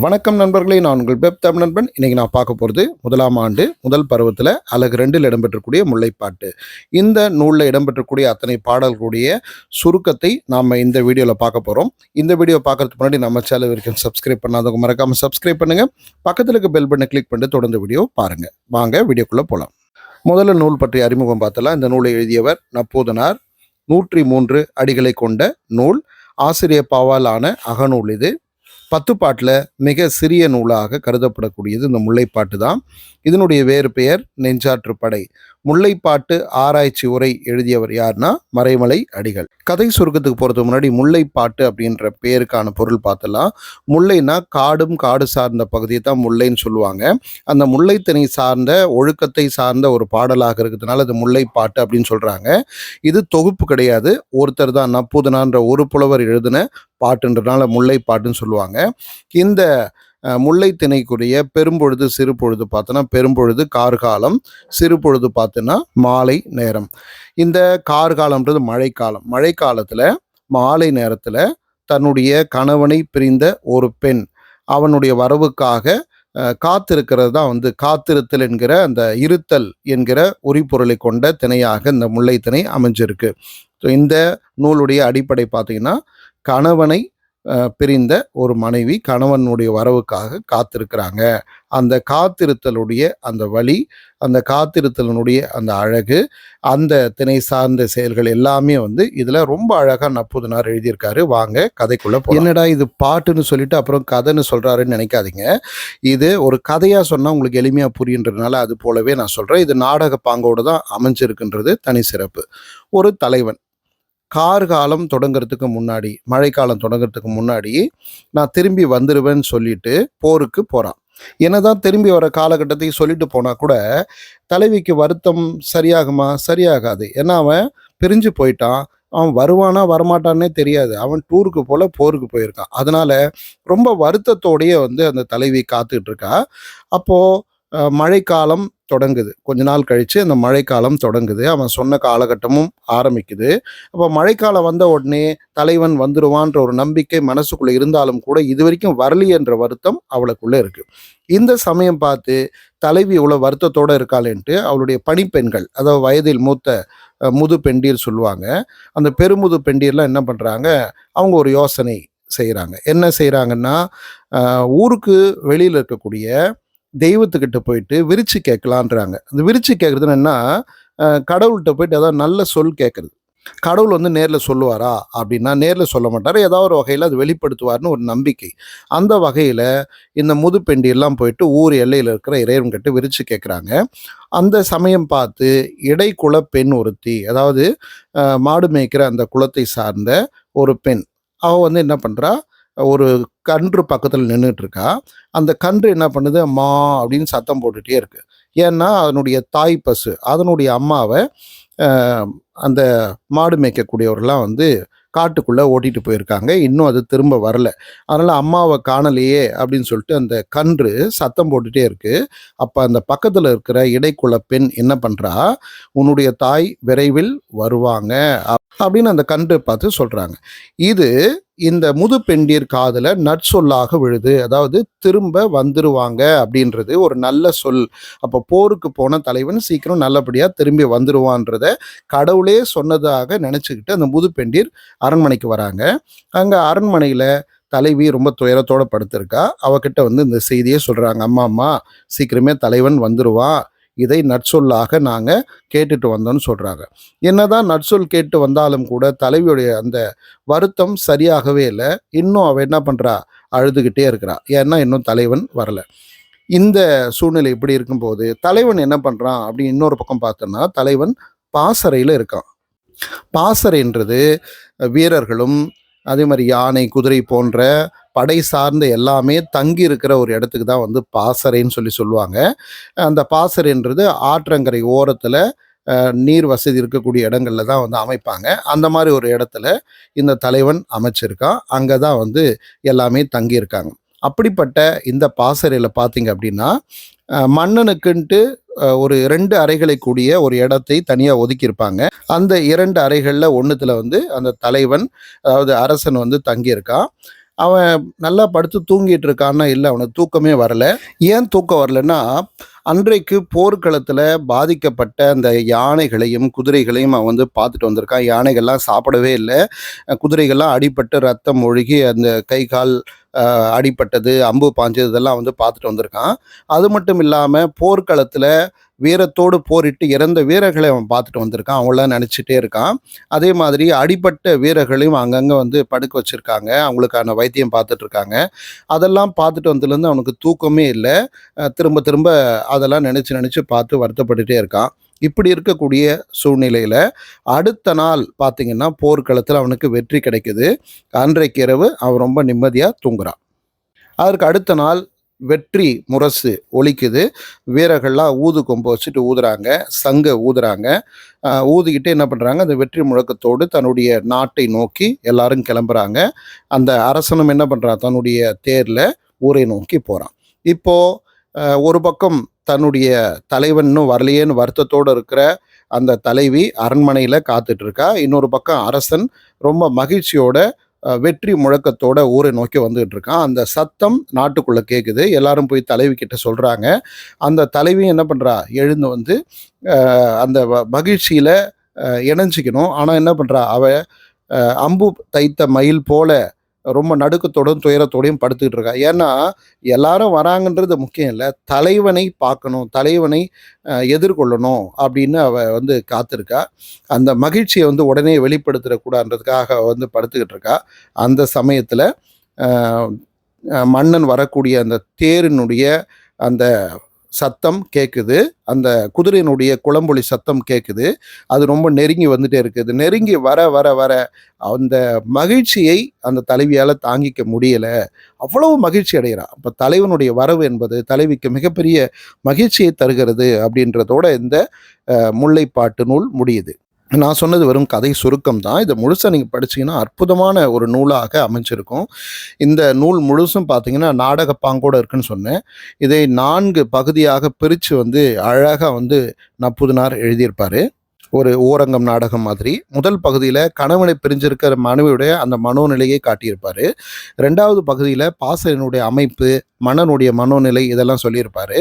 வணக்கம் நண்பர்களே நான் உங்கள் பெப் தமிழ் நண்பன். இன்னைக்கு நான் பார்க்க போகிறது முதலாம் ஆண்டு முதல் பருவத்தில் அழகு ரெண்டில் இடம்பெற்றக்கூடிய முல்லைப்பாட்டு. இந்த நூலில் இடம்பெற்றக்கூடிய அத்தனை பாடல்களுடைய சுருக்கத்தை நாம் இந்த வீடியோவில் பார்க்க போகிறோம் இந்த வீடியோ பார்க்கறதுக்கு முன்னாடி நம்ம சேனல் வரைக்கும் சப்ஸ்கிரைப் பண்ணாதவங்க மறக்காமல் சப்ஸ்கிரைப் பண்ணுங்கள் பக்கத்தில் இருக்க பெல் பட்டனை கிளிக் பண்ணிட்டு தொடர்ந்து வீடியோ பாருங்கள் வாங்க வீடியோக்குள்ளே போகலாம் முதல்ல நூல் பற்றி அறிமுகம் பார்த்தலாம் இந்த நூலை எழுதியவர் நப்போதனார். நூற்றி மூன்று அடிகளை கொண்ட நூல் ஆசிரிய பாவாலான அகநூல் இது. பத்து பாட்டில் மிக சிறிய நூலாக கருதப்படக்கூடியது இந்த முல்லைப்பாட்டு தான். இதனுடைய வேறு பெயர் நெஞ்சாற்று படை முல்லைப்பாட்டு ஆராய்ச்சி உரை எழுதியவர் யார்னா மறைமலை அடிகள். கதை சுருக்கத்துக்கு போகிறதுக்கு முன்னாடி முல்லைப்பாட்டு அப்படின்ற பேருக்கான பொருள் பார்த்தலாம். முல்லைனா காடும் காடு சார்ந்த பகுதியை தான் முல்லைன்னு சொல்லுவாங்க. அந்த முல்லைத்தனை சார்ந்த ஒழுக்கத்தை சார்ந்த ஒரு பாடலாக இருக்கிறதுனால அது முல்லைப்பாட்டு அப்படின்னு சொல்கிறாங்க இது தொகுப்பு கிடையாது. ஒருத்தர் தான் நப்பூதனான்ற ஒரு புலவர் எழுதின பாட்டுன்றதுனால முல்லை பாட்டுன்னு சொல்லுவாங்க. இந்த முல்லைத்திணைக்குரிய முல்லை பெரும்பொழுது சிறு பொழுது பார்த்தோன்னா பெரும்பொழுது கார்காலம் சிறு பொழுது பார்த்தோன்னா மாலை நேரம். இந்த கார்காலம்ன்றது மழைக்காலம். மழைக்காலத்தில் மாலை நேரத்தில் தன்னுடைய கணவனை பிரிந்த ஒரு பெண் அவனுடைய வரவுக்காக காத்திருக்கிறது தான் வந்து காத்திருத்தல் என்கிற அந்த இருத்தல் என்கிற உரிபொருளை கொண்ட திணையாக இந்த முல்லைத்திணை அமைஞ்சிருக்கு. ஸோ இந்த நூலுடைய அடிப்படை பார்த்தீங்கன்னா கணவனை பிரிந்த ஒரு மனைவி கணவனுடைய வரவுக்காக காத்திருக்கிறாங்க. அந்த காத்திருத்தலுடைய அந்த வழி அந்த காத்திருத்தலனுடைய அந்த அழகு அந்த திணை சார்ந்த செயல்கள் எல்லாமே வந்து இதில் ரொம்ப அழகாக நப்புதனார் எழுதியிருக்காரு. வாங்க கதைக்குள்ளே போ என்னடா இது பாட்டுன்னு சொல்லிட்டு அப்புறம் கதைன்னு சொல்கிறாருன்னு நினைக்காதீங்க. இது ஒரு கதையாக சொன்னால் உங்களுக்கு எளிமையாக புரியுன்றதுனால அது போலவே நான் சொல்கிறேன் இது நாடக பாங்கோடு தான் அமைஞ்சிருக்குன்றது தனி சிறப்பு. ஒரு தலைவன். கார்காலம் தொடங்குறதுக்கு முன்னாடி மழைக்காலம் தொடங்குறதுக்கு முன்னாடி நான் திரும்பி வந்துடுவேன்னு சொல்லிட்டு போருக்கு போகிறான் என்னதான் திரும்பி வர காலகட்டத்தை சொல்லிட்டு போனால் கூட தலைவிக்கு வருத்தம் சரியாகுமா? சரியாகாது. ஏன்னா அவன் பிரிஞ்சு போயிட்டான். அவன் வருவானா வரமாட்டான்னே தெரியாது. அவன் டூருக்கு போல போருக்கு போயிருக்கான். அதனால ரொம்ப வருத்தத்தோடையே வந்து அந்த தலைவி காத்துக்கிட்டு இருக்கா. அப்போ மழைக்காலம் தொடங்குது. கொஞ்ச நாள் கழித்து அந்த மழைக்காலம் தொடங்குது. அவன் சொன்ன காலகட்டமும் ஆரம்பிக்குது. அப்போ மழைக்காலம் வந்த உடனே தலைவன் வந்துடுவான்ற ஒரு நம்பிக்கை மனசுக்குள்ளே இருந்தாலும் கூட இது வரைக்கும் வரலையன்ற வருத்தம் அவளுக்குள்ளே இருக்குது இந்த சமயம் பார்த்து தலைவி இவ்வளோ வருத்தத்தோடு இருக்காளேன்ட்டு அவளுடைய பணிப்பெண்கள் அதாவது வயதில் மூத்த முது பெண்டீர் சொல்லுவாங்க. அந்த பெருமுது பெண்டீர்லாம் என்ன பண்ணுறாங்க அவங்க ஒரு யோசனை செய்கிறாங்க என்ன செய்கிறாங்கன்னா ஊருக்கு வெளியில் இருக்கக்கூடிய தெய்வத்துக்கிட்ட போயிட்டு விரிச்சு கேட்கலான்றாங்க. அந்த விரிச்சு கேட்குறதுன்னு என்ன? கடவுள்கிட்ட போயிட்டு ஏதாவது நல்ல சொல் கேட்குறது. கடவுள் வந்து நேரில் சொல்லுவாரா? அப்படின்னா நேரில் சொல்ல மாட்டார். ஏதாவது ஒரு வகையில் அது வெளிப்படுத்துவார்னு ஒரு நம்பிக்கை. அந்த வகையில் இந்த முது எல்லாம் போயிட்டு ஊர் எல்லையில் இருக்கிற இறைவன்கிட்ட விரிச்சு கேட்குறாங்க. அந்த சமயம் பார்த்து இடைக்குல பெண் ஒருத்தி அதாவது மாடு மேய்க்கிற அந்த குலத்தை சார்ந்த ஒரு பெண் அவள் வந்து என்ன பண்ணுறா ஒரு கன்று பக்கத்தில் நின்றுட்டு இருக்கா அந்த கன்று என்ன பண்ணுது? மா அப்படின்னு சத்தம் போட்டுகிட்டே இருக்கு. ஏன்னா அதனுடைய தாய் பசு அதனுடைய அம்மாவை அந்த மாடு மேய்க்கக்கூடியவர்கள்லாம் வந்து காட்டுக்குள்ளே ஓட்டிட்டு போயிருக்காங்க. இன்னும் அது திரும்ப வரல. அதனால் அம்மாவை காணலையே அப்படின்னு சொல்லிட்டு அந்த கன்று சத்தம் போட்டுட்டே இருக்குது அப்போ அந்த பக்கத்தில் இருக்கிற இடைக்குள்ள பெண் என்ன பண்ணுறா உன்னுடைய தாய் விரைவில் வருவாங்க அப்படின்னு அந்த கன்று பார்த்து சொல்கிறாங்க இது இந்த முது பெண்டிர் காதில் நற்சொல்லாக விழுது. அதாவது திரும்ப வந்துருவாங்க அப்படின்றது ஒரு நல்ல சொல். அப்போ போருக்கு போன தலைவன் சீக்கிரம் நல்லபடியாக திரும்பி வந்துருவான்றத கடவுளே சொன்னதாக நினச்சிக்கிட்டு அந்த முது பெண்டிர் அரண்மனைக்கு வராங்க. அங்கே அரண்மனையில் தலைவி ரொம்ப துயரத்தோடு படுத்திருக்கா. அவகிட்ட வந்து இந்த செய்தியை சொல்கிறாங்க அம்மா அம்மா சீக்கிரமே தலைவன் வந்துருவான். இதை நற்சொல்லாக நாங்கள் கேட்டுட்டு வந்தோம்னு சொல்கிறாங்க என்னதான் நற்சொல் கேட்டு வந்தாலும் கூட தலைவியுடைய அந்த வருத்தம் சரியாகவே இல்லை. இன்னும் அவள் என்ன பண்ணுறா அழுதுகிட்டே இருக்கிறா. ஏன்னா இன்னும் தலைவன் வரல. இந்த சூழ்நிலை இப்படி இருக்கும்போது தலைவன் என்ன பண்ணுறான் அப்படின்னு இன்னொரு பக்கம் பார்த்தோன்னா தலைவன் பாசறையில் இருக்கான். பாசறைன்றது வீரர்களும் அதே மாதிரி யானை குதிரை போன்ற படை சார்ந்த எல்லாமே தங்கி இருக்கிற ஒரு இடத்துக்கு தான் வந்து பாசறைன்னு சொல்லி சொல்லுவாங்க. அந்த பாசறைன்றது ஆற்றங்கரை ஓரத்தில் நீர் வசதி இருக்கக்கூடிய இடங்கள்ல தான் வந்து அமைப்பாங்க. அந்த மாதிரி ஒரு இடத்துல இந்த தலைவன் அமைச்சிருக்கான். அங்கே தான் வந்து எல்லாமே தங்கியிருக்காங்க அப்படிப்பட்ட இந்த பாசறையில் பார்த்தீங்க அப்படின்னா மன்னனுக்குன்ட்டு ஒரு இரண்டு அறைகளை கூடிய ஒரு இடத்தை தனியாக ஒதுக்கியிருப்பாங்க. அந்த இரண்டு அறைகளில் ஒன்றுத்தில் வந்து அந்த தலைவன் அதாவது அரசன் வந்து தங்கியிருக்கான். அவன் நல்லா படுத்து தூங்கிட்டு இருக்கான்னா இல்லை அவனுக்கு தூக்கமே வரல. ஏன் தூக்கம் வரலன்னா அன்றைக்கு போர்க்களத்தில் பாதிக்கப்பட்ட அந்த யானைகளையும் குதிரைகளையும் அவன் வந்து பார்த்துட்டு வந்திருக்கான். யானைகள்லாம் சாப்பிடவே இல்லை. குதிரைகள்லாம் அடிபட்டு ரத்தம் ஒழுகி அந்த கை கால் அடிப்பட்டது அம்பு பாஞ்சது இதெல்லாம் வந்து பார்த்துட்டு வந்திருக்கான். அது மட்டும் இல்லாமல் போர்க்களத்தில் வீரத்தோடு போரிட்டு இறந்த வீரர்களை அவன் பார்த்துட்டு வந்திருக்கான். அவங்களாம் நினச்சிட்டே இருக்கான். அதே மாதிரி அடிபட்ட வீரர்களையும் அங்கங்கே வந்து படுக்க வச்சுருக்காங்க. அவங்களுக்கான வைத்தியம் பார்த்துட்டு இருக்காங்க. அதெல்லாம் பார்த்துட்டு வந்ததுலேருந்து அவனுக்கு தூக்கமே இல்லை. திரும்ப திரும்ப அதெல்லாம் நினச்சி நினச்சி பார்த்து வருத்தப்பட்டுட்டே இருக்கான். இப்படி இருக்கக்கூடிய சூழ்நிலையில் அடுத்த நாள் பார்த்திங்கன்னா போர்க்களத்தில் அவனுக்கு வெற்றி கிடைக்குது. அன்றைக்கு இரவு அவன் ரொம்ப நிம்மதியாக தூங்குறான். அதற்கு அடுத்த நாள் வெற்றி முரசு ஒழிக்குது வீரர்கள்லாம் ஊது கொம்பு வச்சுட்டு ஊதுறாங்க சங்க ஊதுறாங்க. ஆஹ் ஊதிக்கிட்டு என்ன பண்ணுறாங்க அந்த வெற்றி முழக்கத்தோடு தன்னுடைய நாட்டை நோக்கி எல்லாரும் கிளம்புறாங்க. அந்த அரசனும் என்ன பண்ணுறான் தன்னுடைய தேரில் ஊரை நோக்கி போகிறான் இப்போது ஒரு பக்கம் தன்னுடைய தலைவன் இன்னும் வரலையேன்னு வருத்தத்தோடு இருக்கிற அந்த தலைவி அரண்மனையில் காத்துட்ருக்கா இன்னொரு பக்கம் அரசன் ரொம்ப மகிழ்ச்சியோட வெற்றி முழக்கத்தோட ஊரை நோக்கி வந்துகிட்டு இருக்கான். அந்த சத்தம் நாட்டுக்குள்ளே கேட்குது எல்லாரும் போய் தலைவி கிட்ட சொல்கிறாங்க அந்த தலைவியும் என்ன பண்ணுறா எழுந்து வந்து அந்த வ- மகிழ்ச்சியில் இணைஞ்சிக்கணும். ஆனால் என்ன பண்ணுறா அவ அம்பு தைத்த மயில் போல ரொம்ப நடுக்கத்தோடும் துயரத்தோடையும் படுத்துக்கிட்டு இருக்கா. ஏன்னா எல்லாரும் வராங்கன்றது முக்கியம் இல்லை. தலைவனை பார்க்கணும் தலைவனை எதிர்கொள்ளணும் அப்படின்னு அவ வந்து காத்திருக்கா. அந்த மகிழ்ச்சியை வந்து உடனே வெளிப்படுத்திடக்கூடாதுன்றதுக்காக வந்து படுத்துக்கிட்டு இருக்கா. அந்த சமயத்தில் மன்னன் வரக்கூடிய அந்த தேரினுடைய அந்த சத்தம் கேட்குது அந்த குதிரையினுடைய குளம்பொலி சத்தம் கேட்குது அது ரொம்ப நெருங்கி வந்துட்டே இருக்குது. நெருங்கி வர வர வர அந்த மகிழ்ச்சியை அந்த தலைவியால் தாங்கிக்க முடியலை. அவ்வளவு மகிழ்ச்சி அடைகிறா அப்போ தலைவனுடைய வரவு என்பது தலைவிக்கு மிகப்பெரிய மகிழ்ச்சியை தருகிறது அப்படின்றதோட இந்த முல்லைப்பாட்டு நூல் முடியுது. நான் சொன்னது வெறும் கதை சுருக்கம் தான். இதை முழுசாக நீங்கள் படிச்சீங்கன்னா அற்புதமான ஒரு நூலாக அமைஞ்சிருக்கும். இந்த நூல் முழுசும் பார்த்தீங்கன்னா நாடக பாங்கோட இருக்குன்னு சொன்னேன். இதை நான்கு பகுதியாக பிரித்து வந்து அழகாக வந்து நப்புதனார் எழுதியிருப்பார். ஒரு ஓரங்கம் நாடகம் மாதிரி. முதல் பகுதியில் கணவனை பிரிஞ்சிருக்கிற மனைவியுடைய அந்த மனோநிலையை காட்டியிருப்பார். ரெண்டாவது பகுதியில் பாசலினுடைய அமைப்பு மன்னனுடைய மனோநிலை இதெல்லாம் சொல்லியிருப்பார்.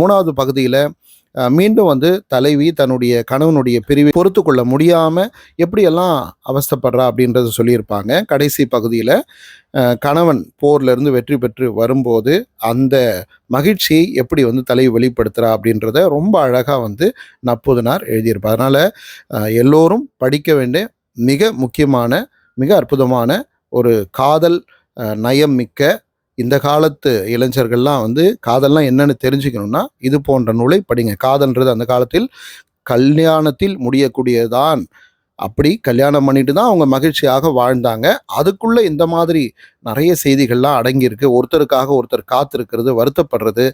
மூணாவது பகுதியில் மீண்டும் வந்து தலைவி தன்னுடைய கணவனுடைய பிரிவை பொறுத்து கொள்ள முடியாமல் எப்படியெல்லாம் அவஸ்தைப்படுறா அப்படின்றத சொல்லியிருப்பாங்க. கடைசி பகுதியில் கணவன் போர்லேருந்து வெற்றி பெற்று வரும்போது அந்த மகிழ்ச்சியை எப்படி வந்து தலைவி வெளிப்படுத்துகிறா அப்படின்றத ரொம்ப அழகாக வந்து நப்புதனார் எழுதியிருப்பார். அதனால் எல்லோரும் படிக்க வேண்டிய மிக முக்கியமான மிக அற்புதமான ஒரு காதல் நயம் மிக்க இந்த காலத்து இளைஞர்கள்லாம் வந்து காதல்லாம் என்னன்னு தெரிஞ்சுக்கணும்னா இது போன்ற நூலை படிங்க. காதல்ன்றது அந்த காலத்தில் கல்யாணத்தில் முடியக்கூடியதான் அப்படி கல்யாணம் பண்ணிட்டு தான் அவங்க மகிழ்ச்சியாக வாழ்ந்தாங்க. அதுக்குள்ள இந்த மாதிரி நிறைய செய்திகள்லாம் அடங்கியிருக்கு. ஒருத்தருக்காக ஒருத்தர் காத்திருக்கிறது வருத்தப்படுறது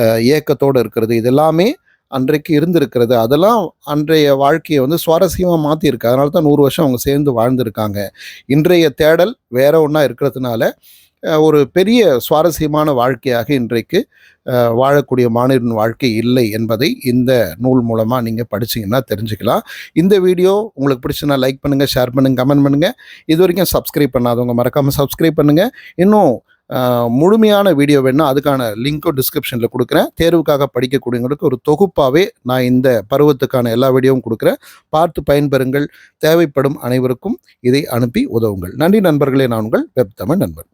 அஹ், ஏக்கத்தோடு இருக்கிறது இதெல்லாமே அன்றைக்கு இருந்திருக்கிறது. அதெல்லாம் அன்றைய வாழ்க்கையை வந்து சுவாரஸ்யமாக மாற்றிருக்கு அதனால தான் நூறு வருஷம் அவங்க சேர்ந்து வாழ்ந்திருக்காங்க. இன்றைய தேடல் வேற ஒன்றா இருக்கிறதுனால ஒரு பெரிய சுவாரஸ்யமான வாழ்க்கையாக இன்றைக்கு வாழக்கூடிய மாணவரின் வாழ்க்கை இல்லை என்பதை இந்த நூல் மூலமாக நீங்கள் படிச்சீங்கன்னா தெரிஞ்சுக்கலாம். இந்த வீடியோ உங்களுக்கு பிடிச்சுன்னா லைக் பண்ணுங்கள் ஷேர் பண்ணுங்கள் கமெண்ட் பண்ணுங்கள் இது வரைக்கும் சப்ஸ்கிரைப் பண்ணாதவங்க மறக்காமல் சப்ஸ்கிரைப் பண்ணுங்கள் இன்னும் முழுமையான வீடியோ வேணால் அதுக்கான லிங்க்கும் டிஸ்கிரிப்ஷனில் கொடுக்குறேன். தேர்வுக்காக படிக்கக்கூடியவங்களுக்கு ஒரு தொகுப்பாகவே நான் இந்த பருவத்துக்கான எல்லா வீடியோவும் கொடுக்குறேன். பார்த்து பயன்பெறுங்கள். தேவைப்படும் அனைவருக்கும் இதை அனுப்பி உதவுங்கள். நன்றி நண்பர்களே நான் உங்கள் வெப் தமிழ் நண்பன்.